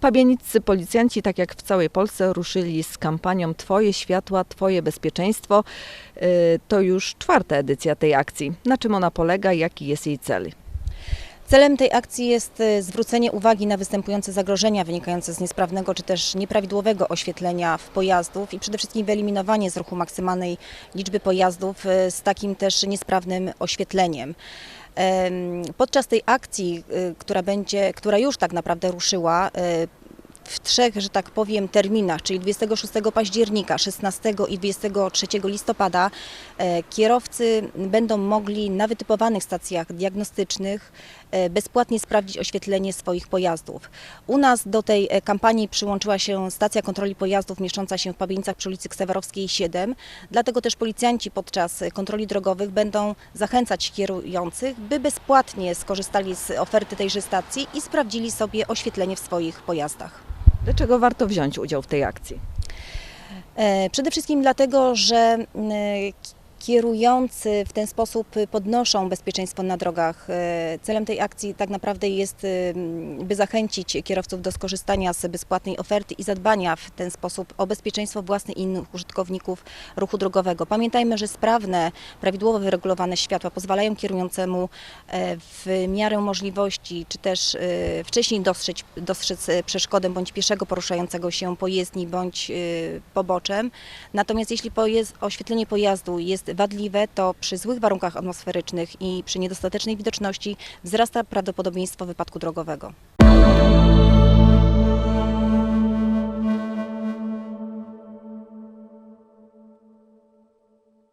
Pabieniccy policjanci, tak jak w całej Polsce, ruszyli z kampanią Twoje światła, Twoje bezpieczeństwo. Y, To już czwarta edycja tej akcji. Na czym ona polega, jaki jest jej cel? Celem tej akcji jest e, zwrócenie uwagi na występujące zagrożenia wynikające z niesprawnego czy też nieprawidłowego oświetlenia w pojazdów i przede wszystkim wyeliminowanie z ruchu maksymalnej liczby pojazdów e, z takim też niesprawnym oświetleniem. Podczas tej akcji, e, która będzie, która już tak naprawdę ruszyła, e, w trzech, że tak powiem, terminach, czyli 26 października, 16 i 23 listopada, e, kierowcy będą mogli na wytypowanych stacjach diagnostycznych e, bezpłatnie sprawdzić oświetlenie swoich pojazdów. U nas do tej e, kampanii przyłączyła się stacja kontroli pojazdów mieszcząca się w Pabienicach przy ulicy Ksewerowskiej 7, dlatego też policjanci podczas kontroli drogowych będą zachęcać kierujących, by bezpłatnie skorzystali z oferty tejże stacji i sprawdzili sobie oświetlenie w swoich pojazdach. Dlaczego warto wziąć udział w tej akcji? E, Przede wszystkim dlatego, że m, kierujący w ten sposób podnoszą bezpieczeństwo na drogach. E, Celem tej akcji tak naprawdę jest, e, by zachęcić kierowców do skorzystania z bezpłatnej oferty i zadbania w ten sposób o bezpieczeństwo własne i innych użytkowników ruchu drogowego. Pamiętajmy, że sprawne, prawidłowo wyregulowane światła pozwalają kierującemu e, w miarę możliwości, czy też wcześniej dostrzec, dostrzec przeszkodę bądź pieszego poruszającego się po jezdni bądź poboczem. Natomiast jeśli oświetlenie pojazdu jest wadliwe, to przy złych warunkach atmosferycznych i przy niedostatecznej widoczności wzrasta prawdopodobieństwo wypadku drogowego.